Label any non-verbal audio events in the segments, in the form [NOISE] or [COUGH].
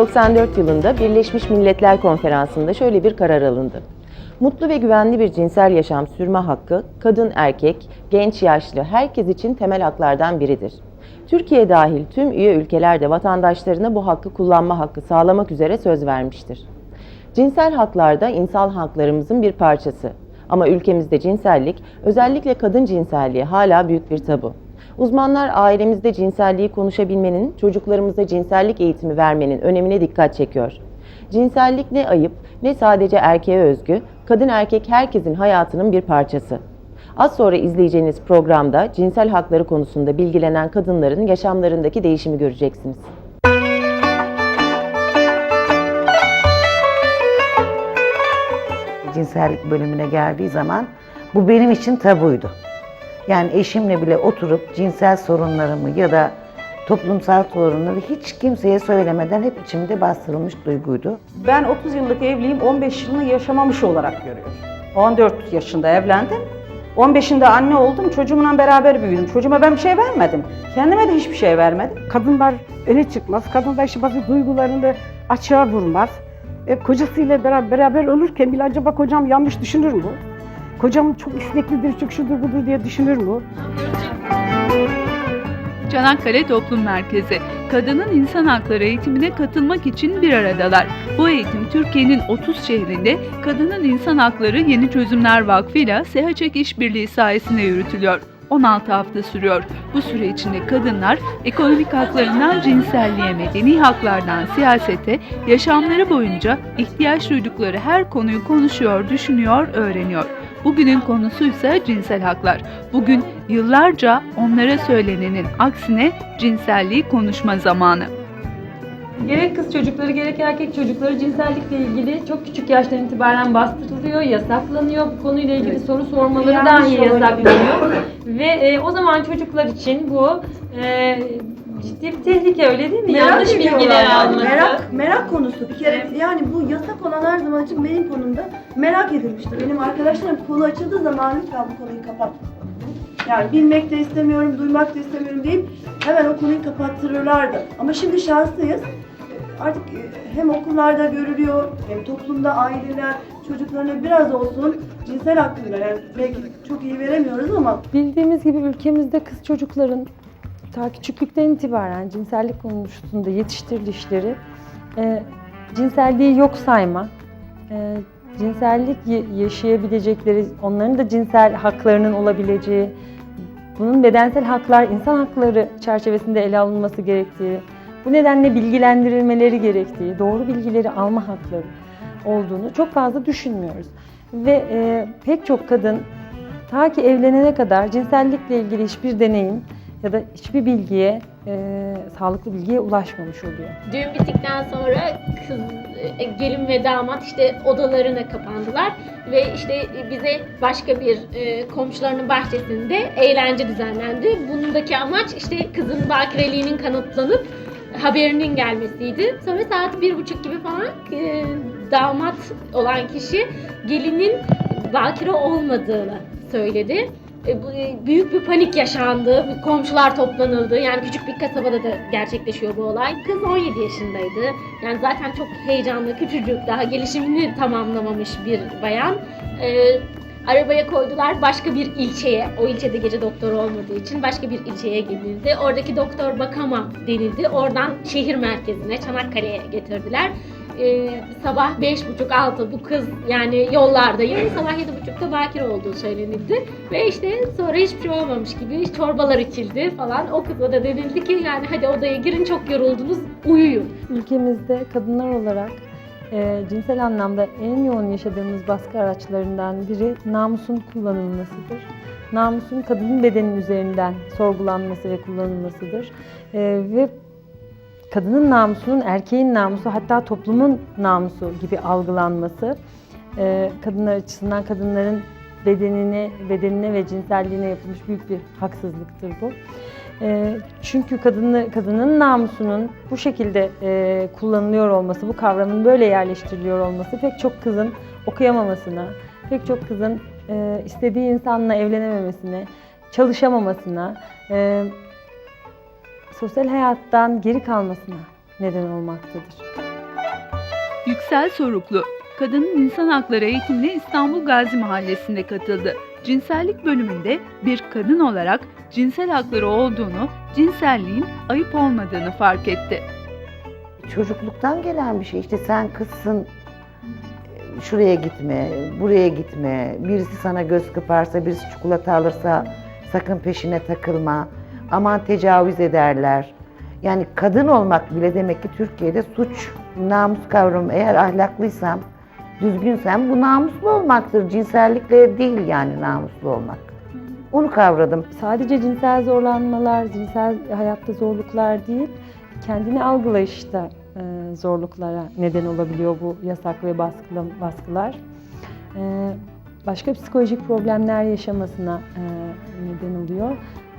1994 yılında Birleşmiş Milletler Konferansı'nda şöyle bir karar alındı. Mutlu ve güvenli bir cinsel yaşam sürme hakkı, kadın erkek, genç yaşlı herkes için temel haklardan biridir. Türkiye dahil tüm üye ülkeler de vatandaşlarına bu hakkı kullanma hakkı sağlamak üzere söz vermiştir. Cinsel haklar da insan haklarımızın bir parçası. Ama ülkemizde cinsellik, özellikle kadın cinselliği hala büyük bir tabu. Uzmanlar ailemizde cinselliği konuşabilmenin, çocuklarımıza cinsellik eğitimi vermenin önemine dikkat çekiyor. Cinsellik ne ayıp, ne sadece erkeğe özgü, kadın erkek herkesin hayatının bir parçası. Az sonra izleyeceğiniz programda cinsel hakları konusunda bilgilenen kadınların yaşamlarındaki değişimi göreceksiniz. cinsellik bölümüne geldiği zaman bu benim için tabuydu. Yani eşimle bile oturup cinsel sorunlarımı ya da toplumsal sorunları hiç kimseye söylemeden hep içimde bastırılmış duyguydu. Ben 30 yıllık evliyim, 15 yılını yaşamamış olarak görüyorum. 14 yaşında evlendim. 15'inde anne oldum, çocuğumla beraber büyüdüm. Çocuğuma ben bir şey vermedim. Kendime de hiçbir şey vermedim. Kadınlar öne çıkmaz. Kadınlar işte bazı duygularını açığa vurmaz. E, kocasıyla beraber, beraber ölürken bile acaba kocam yanlış düşünür mü? Kocam çok isteklidir, çok şudur budur diye düşünür mü? Çanakkale Toplum Merkezi. Kadının insan hakları eğitimine katılmak için bir aradalar. Bu eğitim Türkiye'nin 30 şehrinde Kadının İnsan Hakları Yeni Çözümler Vakfı ile SEHAÇEK işbirliği sayesinde yürütülüyor. 16 hafta sürüyor. Bu süre içinde kadınlar ekonomik haklarından cinselliğe, medeni haklardan siyasete, yaşamları boyunca ihtiyaç duydukları her konuyu konuşuyor, düşünüyor, öğreniyor. Bugünün konusu ise cinsel haklar. Bugün yıllarca onlara söylenenin aksine cinselliği konuşma zamanı. Gerek kız çocukları gerek erkek çocukları cinsellikle ilgili çok küçük yaştan itibaren bastırılıyor, yasaklanıyor. Bu konuyla ilgili soru sormaları Yanlış dahi yasaklanıyor. Ve e, o zaman çocuklar için bu e, ciddi bir tehlike öyle değil mi? Yanlış ediyorlar bilgiler yani. alması. Merak, merak konusu. Bir kere yani bu yasak olan her zaman için benim konumda merak edilmiştir. Benim arkadaşlarım konu açıldığı zaman lütfen bu konuyu kapat. Yani bilmek de istemiyorum, duymak da istemiyorum deyip hemen o konuyu kapattırırlardı. Ama şimdi şanslıyız. Artık e, hem okullarda görülüyor, hem toplumda aileler çocuklarına biraz olsun cinsel hakkında yani belki çok iyi veremiyoruz ama Bildiğimiz gibi ülkemizde kız çocukların ta küçüklükten itibaren cinsellik konusunda yetiştirilişleri e, cinselliği yok sayma, e, cinsellik yaşayabilecekleri, onların da cinsel haklarının olabileceği, bunun bedensel haklar, insan hakları çerçevesinde ele alınması gerektiği, bu nedenle bilgilendirilmeleri gerektiği, doğru bilgileri alma hakları olduğunu çok fazla düşünmüyoruz. Ve e, pek çok kadın ta ki evlenene kadar cinsellikle ilgili hiçbir deneyim ya da hiçbir bilgiye, e, sağlıklı bilgiye ulaşmamış oluyor. Düğün bittikten sonra kız, e, gelin ve damat işte odalarına kapandılar ve işte bize başka bir e, komşularının bahçesinde eğlence düzenlendi. Bundaki amaç işte kızın bakireliğinin kanıtlanıp haberinin gelmesiydi. Sonra saat bir buçuk gibi falan e, damat olan kişi gelinin bakire olmadığını söyledi. E, e, büyük bir panik yaşandı. Komşular toplanıldı. Yani küçük bir kasabada da gerçekleşiyor bu olay. Kız 17 yaşındaydı. Yani zaten çok heyecanlı, küçücük, daha gelişimini tamamlamamış bir bayan. E, arabaya koydular başka bir ilçeye. O ilçede gece doktor olmadığı için başka bir ilçeye gidildi. Oradaki doktor bakamam denildi. Oradan şehir merkezine, Çanakkale'ye getirdiler. Ee, sabah beş buçuk altı bu kız yani yollardayım. Sabah yedi buçukta bakir olduğu söylenildi. Ve işte sonra hiçbir şey olmamış gibi çorbalar içildi falan. O kıza da denildi ki yani hadi odaya girin çok yoruldunuz uyuyun. Ülkemizde kadınlar olarak e, cinsel anlamda en yoğun yaşadığımız baskı araçlarından biri namusun kullanılmasıdır. Namusun kadının bedenin üzerinden sorgulanması ve kullanılmasıdır. E, ve kadının namusunun erkeğin namusu hatta toplumun namusu gibi algılanması e, kadınlar açısından kadınların bedenine, bedenine ve cinselliğine yapılmış büyük bir haksızlıktır bu. E, çünkü kadını, kadının namusunun bu şekilde e, kullanılıyor olması, bu kavramın böyle yerleştiriliyor olması pek çok kızın okuyamamasına, pek çok kızın istediği insanla evlenememesine, çalışamamasına, sosyal hayattan geri kalmasına neden olmaktadır. Yüksel Soruklu, kadının insan hakları eğitimine İstanbul Gazi Mahallesi'nde katıldı. Cinsellik bölümünde bir kadın olarak cinsel hakları olduğunu, cinselliğin ayıp olmadığını fark etti. çocukluktan gelen bir şey. İşte sen kızsın, şuraya gitme, buraya gitme. Birisi sana göz kıparsa, birisi çikolata alırsa sakın peşine takılma. Aman tecavüz ederler. Yani kadın olmak bile demek ki Türkiye'de suç, namus kavramı. Eğer ahlaklıysam, düzgünsem bu namuslu olmaktır. Cinsellikle değil yani namuslu olmak. Onu kavradım. Sadece cinsel zorlanmalar, cinsel hayatta zorluklar değil, kendini algılayışta e, zorluklara neden olabiliyor bu yasak ve baskıla, baskılar. E, başka psikolojik problemler yaşamasına e, neden oluyor.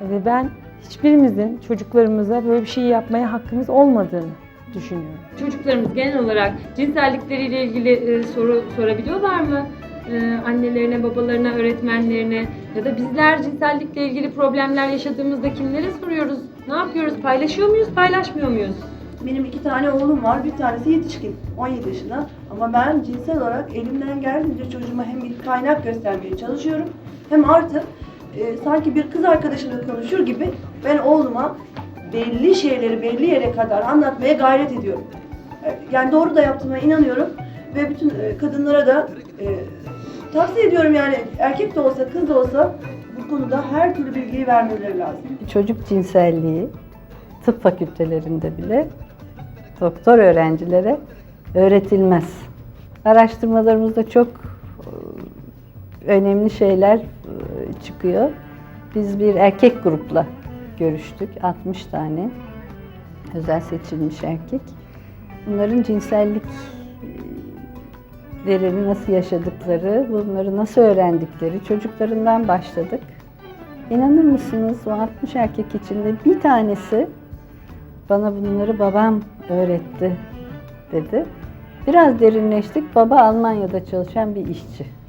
Ve ben hiçbirimizin çocuklarımıza böyle bir şey yapmaya hakkımız olmadığını düşünüyorum. Çocuklarımız genel olarak cinsellikleriyle ilgili e, soru sorabiliyorlar mı? E, annelerine, babalarına, öğretmenlerine ya da bizler cinsellikle ilgili problemler yaşadığımızda kimlere soruyoruz? Ne yapıyoruz? Paylaşıyor muyuz, paylaşmıyor muyuz? Benim iki tane oğlum var. Bir tanesi yetişkin, 17 yaşında. Ama ben cinsel olarak elimden geldiğince çocuğuma hem bir kaynak göstermeye çalışıyorum. Hem artık e, sanki bir kız arkadaşımla konuşur gibi ben oğluma belli şeyleri belli yere kadar anlatmaya gayret ediyorum. E, Yani doğru da yaptığıma inanıyorum. Ve bütün e, kadınlara da e, tavsiye ediyorum yani erkek de olsa kız da olsa bu konuda her türlü bilgiyi vermeleri lazım. çocuk cinselliği tıp fakültelerinde bile doktor öğrencilere öğretilmez. Araştırmalarımızda çok e, önemli şeyler çıkıyor. Biz bir erkek grupla görüştük. 60 tane özel seçilmiş erkek. Bunların cinsellik lerini nasıl yaşadıkları, bunları nasıl öğrendikleri çocuklarından başladık. İnanır mısınız o 60 erkek içinde bir tanesi bana bunları babam öğretti dedi. Biraz derinleştik. Baba Almanya'da çalışan bir işçi.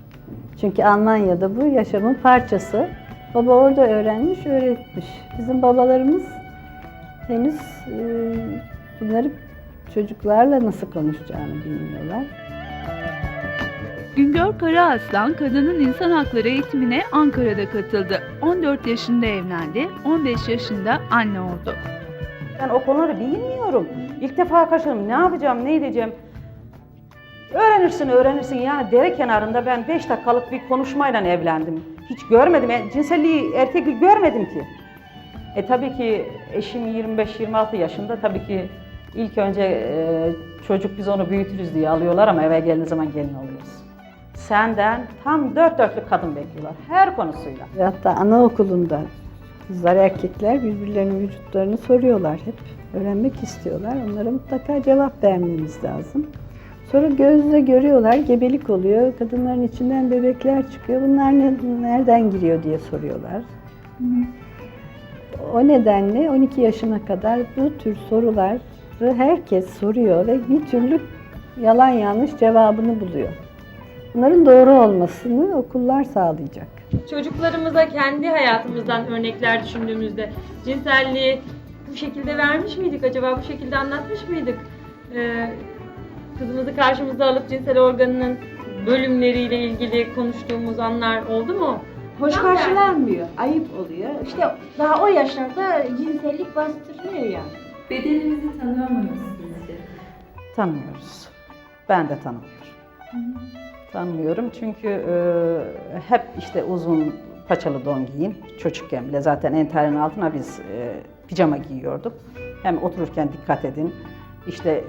Çünkü Almanya'da bu yaşamın parçası. Baba orada öğrenmiş, öğretmiş. Bizim babalarımız henüz e, bunları çocuklarla nasıl konuşacağını bilmiyorlar. Güngör Karaaslan kadının insan hakları eğitimine Ankara'da katıldı. 14 yaşında evlendi, 15 yaşında anne oldu. Ben o konuları bilmiyorum. İlk defa karşıladım. Ne yapacağım, ne edeceğim? Öğrenirsin, öğrenirsin. Yani dere kenarında ben 5 dakikalık bir konuşmayla evlendim. Hiç görmedim. Yani cinselliği, erkekliği görmedim ki. E tabii ki eşim 25-26 yaşında. Tabii ki ilk önce e, çocuk biz onu büyütürüz diye alıyorlar ama eve geldiği zaman gelin oluyoruz. Senden tam dört dörtlük kadın bekliyorlar. Her konusuyla. Hatta anaokulunda kızlar erkekler birbirlerinin vücutlarını soruyorlar hep. Öğrenmek istiyorlar. Onlara mutlaka cevap vermemiz lazım. Sonra gözle görüyorlar, gebelik oluyor. Kadınların içinden bebekler çıkıyor. Bunlar ne, nereden giriyor diye soruyorlar. O nedenle 12 yaşına kadar bu tür soruları herkes soruyor ve bir türlü yalan yanlış cevabını buluyor. Bunların doğru olmasını okullar sağlayacak. Çocuklarımıza kendi hayatımızdan örnekler düşündüğümüzde cinselliği bu şekilde vermiş miydik acaba? Bu şekilde anlatmış mıydık? Ee, kızımızı karşımıza alıp cinsel organının bölümleriyle ilgili konuştuğumuz anlar oldu mu? Hoş karşılanmıyor, ayıp oluyor. İşte daha o yaşlarda cinsellik bastırılıyor yani. Bedenimizi tanıyor muyuz sizce? Tanımıyoruz. Ben de tanımıyorum. Tanımıyorum çünkü e, hep işte uzun paçalı don giyin. Çocukken bile zaten enterin altına biz e, pijama giyiyorduk. Hem otururken dikkat edin. İşte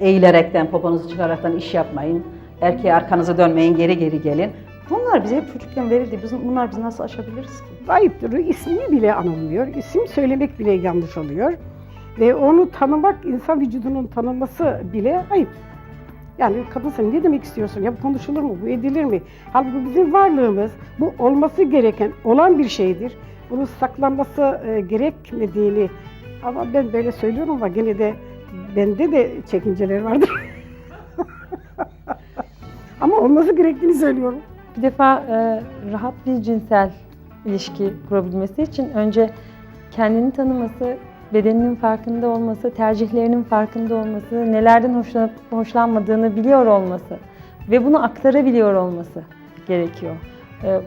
e, eğilerekten, poponuzu çıkaraktan iş yapmayın. Erkeğe arkanızı dönmeyin, geri geri gelin. Bunlar bize hep çocukken verildi. Biz, bunlar biz nasıl aşabiliriz ki? Ayıptır. İsmi bile anılmıyor. İsim söylemek bile yanlış oluyor. Ve onu tanımak, insan vücudunun tanınması bile ayıp. Yani kadınsın ne demek istiyorsun? Ya bu konuşulur mu? Bu edilir mi? Halbuki bizim varlığımız bu olması gereken, olan bir şeydir. Bunun saklanması e, gerekmediğini ama ben böyle söylüyorum ama gene de bende de çekinceler vardır. [LAUGHS] ama olması gerektiğini söylüyorum. Bir defa e, rahat bir cinsel ilişki kurabilmesi için önce kendini tanıması, bedeninin farkında olması, tercihlerinin farkında olması, nelerden hoşlanıp hoşlanmadığını biliyor olması ve bunu aktarabiliyor olması gerekiyor. Ee,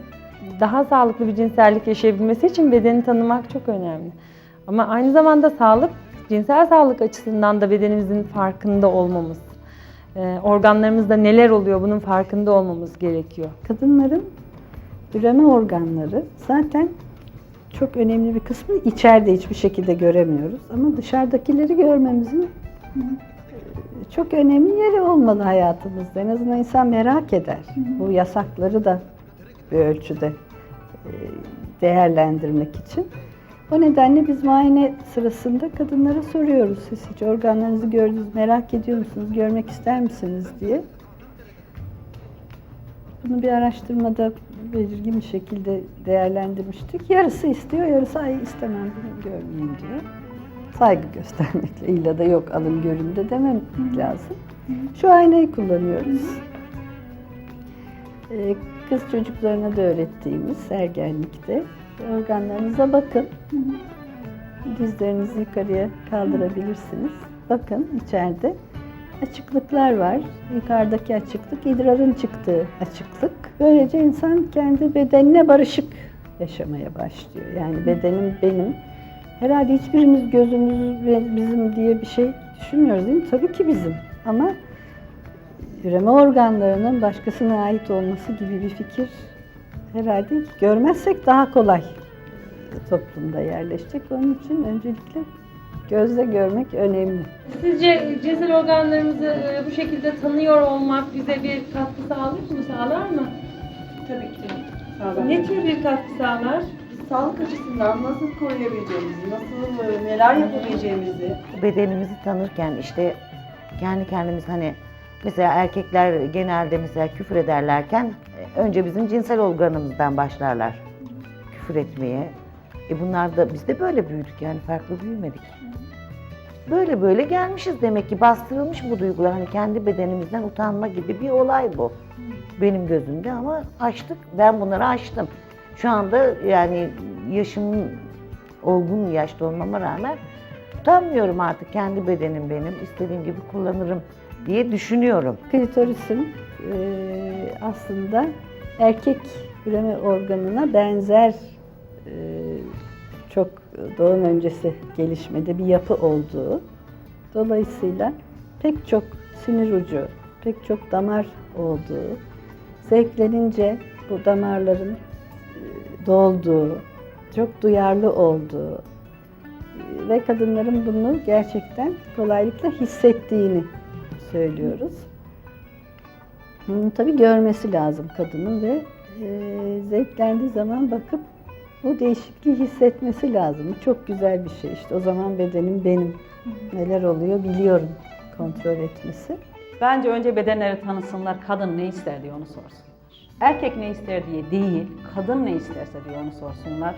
Daha sağlıklı bir cinsellik yaşayabilmesi için bedeni tanımak çok önemli. Ama aynı zamanda sağlık, cinsel sağlık açısından da bedenimizin farkında olmamız, e, organlarımızda neler oluyor bunun farkında olmamız gerekiyor. Kadınların üreme organları zaten çok önemli bir kısmı içeride hiçbir şekilde göremiyoruz. Ama dışarıdakileri görmemizin e, çok önemli yeri olmalı hayatımızda. En azından insan merak eder. Bu yasakları da bir ölçüde e, değerlendirmek için. O nedenle biz muayene sırasında kadınlara soruyoruz. Siz hiç organlarınızı gördünüz, merak ediyor musunuz, görmek ister misiniz diye. Bunu bir araştırmada belirgin bir şekilde değerlendirmiştik. Yarısı istiyor, yarısı ay istemem bunu görmeyeyim diyor. Saygı göstermekle illa da yok alın görün de dememek lazım. Şu aynayı kullanıyoruz. Ee, Kız çocuklarına da öğrettiğimiz ergenlikte organlarınıza bakın. Dizlerinizi yukarıya kaldırabilirsiniz. Bakın içeride açıklıklar var. Yukarıdaki açıklık idrarın çıktığı açıklık. Böylece insan kendi bedenine barışık yaşamaya başlıyor. Yani bedenim benim. Herhalde hiçbirimiz gözümüz bizim diye bir şey düşünmüyoruz değil mi? Tabii ki bizim. Ama üreme organlarının başkasına ait olması gibi bir fikir herhalde görmezsek daha kolay toplumda yerleşecek. Onun için öncelikle gözle görmek önemli. Sizce cinsel organlarımızı e, bu şekilde tanıyor olmak bize bir katkı sağlar mı? Sağlar mı? Tabii ki. Ne tür bir katkı sağlar? Sağlık açısından nasıl koruyabileceğimizi, nasıl e, neler yapabileceğimizi bedenimizi tanırken işte kendi kendimiz hani mesela erkekler genelde mesela küfür ederlerken e, önce bizim cinsel organımızdan başlarlar küfür etmeye. E bunlar da biz de böyle büyüdük yani farklı büyümedik. Böyle böyle gelmişiz demek ki bastırılmış bu duygular hani kendi bedenimizden utanma gibi bir olay bu. Benim gözümde ama açtık ben bunları açtım. Şu anda yani yaşımın olgun yaşta olmama rağmen utanmıyorum artık kendi bedenim benim istediğim gibi kullanırım diye düşünüyorum. Klitorisin eee, aslında erkek üreme organına benzer eee, çok doğum öncesi gelişmede bir yapı olduğu. Dolayısıyla pek çok sinir ucu, pek çok damar olduğu, zevklenince bu damarların eee, dolduğu, çok duyarlı olduğu eee, ve kadınların bunu gerçekten kolaylıkla hissettiğini söylüyoruz. Tabii görmesi lazım kadının ve e, zevklendiği zaman bakıp o değişikliği hissetmesi lazım. Bu çok güzel bir şey. İşte o zaman bedenim benim. Neler oluyor biliyorum kontrol etmesi. Bence önce bedenleri tanısınlar, kadın ne ister diye onu sorsunlar. Erkek ne ister diye değil, kadın ne isterse diye onu sorsunlar.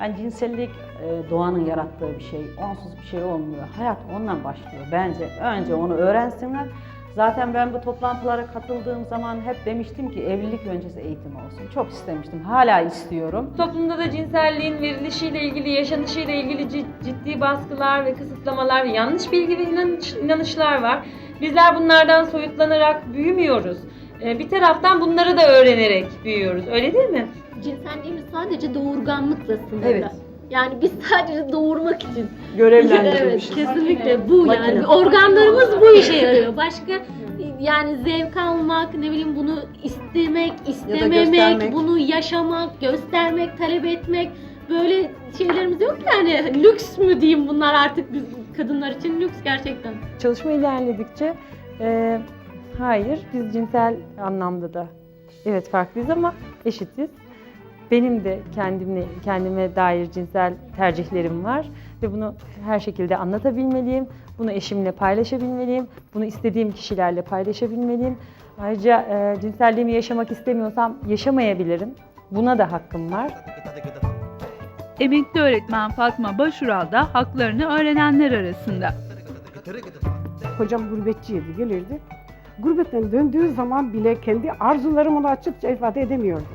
Yani cinsellik e, doğanın yarattığı bir şey, onsuz bir şey olmuyor. Hayat ondan başlıyor bence. Önce onu öğrensinler. Zaten ben bu toplantılara katıldığım zaman hep demiştim ki evlilik öncesi eğitim olsun. Çok istemiştim, hala istiyorum. Toplumda da cinselliğin verilişiyle ilgili, yaşanışıyla ilgili cid- ciddi baskılar ve kısıtlamalar ve yanlış bilgi ve inanış, inanışlar var. Bizler bunlardan soyutlanarak büyümüyoruz. Ee, Bir taraftan bunları da öğrenerek büyüyoruz. Öyle değil mi? Cinselliğimiz sadece doğurganlıkla sınırlı. Evet. Yani biz sadece doğurmak için evet, Görevlendirilmişiz. kesinlikle bu Makine. yani organlarımız bu işe [LAUGHS] yarıyor. Başka yani zevk almak, ne bileyim bunu istemek, istememek, göstermek. bunu yaşamak, göstermek, talep etmek böyle şeylerimiz yok yani. Lüks mü diyeyim bunlar artık biz kadınlar için lüks gerçekten. Çalışma ilerledikçe e, hayır biz cinsel anlamda da evet farklıyız ama eşitiz. Benim de kendimle, kendime dair cinsel tercihlerim var ve bunu her şekilde anlatabilmeliyim. Bunu eşimle paylaşabilmeliyim. Bunu istediğim kişilerle paylaşabilmeliyim. Ayrıca e, cinselliğimi yaşamak istemiyorsam yaşamayabilirim. Buna da hakkım var. Emekli öğretmen Fatma Başural da haklarını öğrenenler arasında. Kocam gurbetçiydi, gelirdi. Gurbetten döndüğü zaman bile kendi arzularımı açıkça ifade edemiyordum.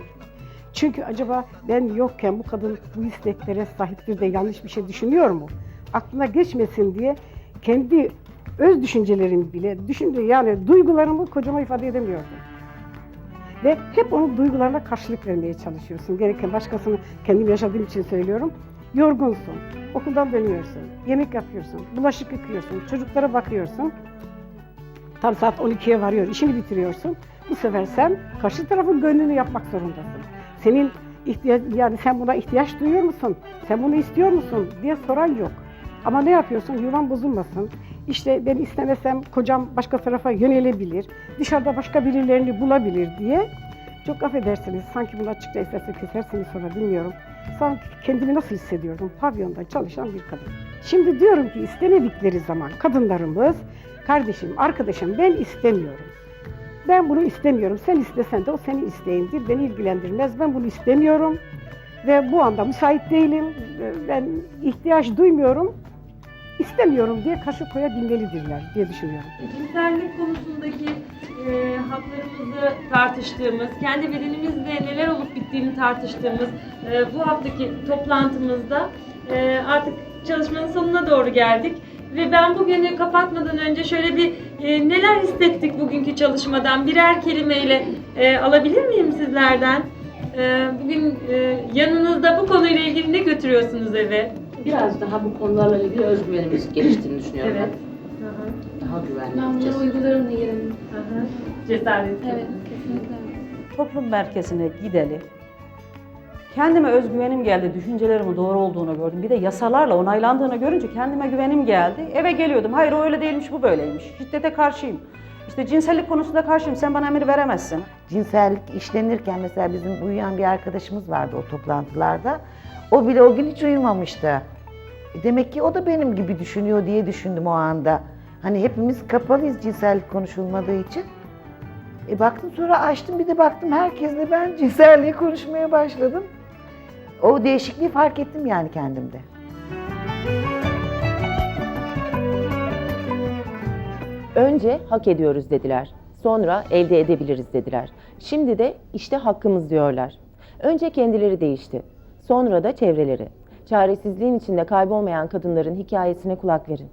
Çünkü acaba ben yokken bu kadın bu isteklere sahiptir de yanlış bir şey düşünüyor mu? aklına geçmesin diye kendi öz düşüncelerimi bile düşündü yani duygularımı kocama ifade edemiyordum. Ve hep onun duygularına karşılık vermeye çalışıyorsun. Gereken başkasını kendim yaşadığım için söylüyorum. Yorgunsun, okuldan dönüyorsun, yemek yapıyorsun, bulaşık yıkıyorsun, çocuklara bakıyorsun. Tam saat 12'ye varıyor, işini bitiriyorsun. Bu sefer sen karşı tarafın gönlünü yapmak zorundasın. Senin ihtiyaç, yani sen buna ihtiyaç duyuyor musun? Sen bunu istiyor musun diye soran yok. Ama ne yapıyorsun? Yuvan bozulmasın. İşte ben istemesem kocam başka tarafa yönelebilir. Dışarıda başka birilerini bulabilir diye. Çok affedersiniz. Sanki bunu açıkça isterse kesersiniz sonra bilmiyorum. Sanki kendimi nasıl hissediyordum? Pavyonda çalışan bir kadın. Şimdi diyorum ki istemedikleri zaman kadınlarımız, kardeşim, arkadaşım ben istemiyorum. Ben bunu istemiyorum. Sen istesen de o senin isteğindir. Beni ilgilendirmez. Ben bunu istemiyorum. Ve bu anda müsait değilim. Ben ihtiyaç duymuyorum. istemiyorum diye kaşı koyabilmelidirler diye düşünüyorum. Cinsellik konusundaki e, haklarımızı tartıştığımız, kendi bedenimizde neler olup bittiğini tartıştığımız e, bu haftaki toplantımızda e, artık çalışmanın sonuna doğru geldik. Ve ben bugünü kapatmadan önce şöyle bir e, neler hissettik bugünkü çalışmadan birer kelimeyle e, alabilir miyim sizlerden? E, bugün e, yanınızda bu konuyla ilgili ne götürüyorsunuz eve? Biraz daha bu konularla ilgili özgüvenimiz geliştiğini düşünüyorum. Evet. ben. Daha güvenli Ben olacağız. bunları uygularım da girelim. Cesaret. Evet, kesinlikle. toplum merkezine gideli. Kendime özgüvenim geldi, düşüncelerimin doğru olduğunu gördüm. Bir de yasalarla onaylandığını görünce kendime güvenim geldi. Eve geliyordum, hayır o öyle değilmiş, bu böyleymiş. Şiddete karşıyım. İşte cinsellik konusunda karşıyım, sen bana emir veremezsin. cinsellik işlenirken mesela bizim uyuyan bir arkadaşımız vardı o toplantılarda. O bile o gün hiç uyumamıştı. E Demek ki o da benim gibi düşünüyor diye düşündüm o anda. Hani hepimiz kapalıyız cinsellik konuşulmadığı için. E baktım sonra açtım bir de baktım herkesle ben cinselliği konuşmaya başladım. O değişikliği fark ettim yani kendimde. Önce hak ediyoruz dediler. Sonra elde edebiliriz dediler. Şimdi de işte hakkımız diyorlar. Önce kendileri değişti. Sonra da çevreleri. Çaresizliğin içinde kaybolmayan kadınların hikayesine kulak verin.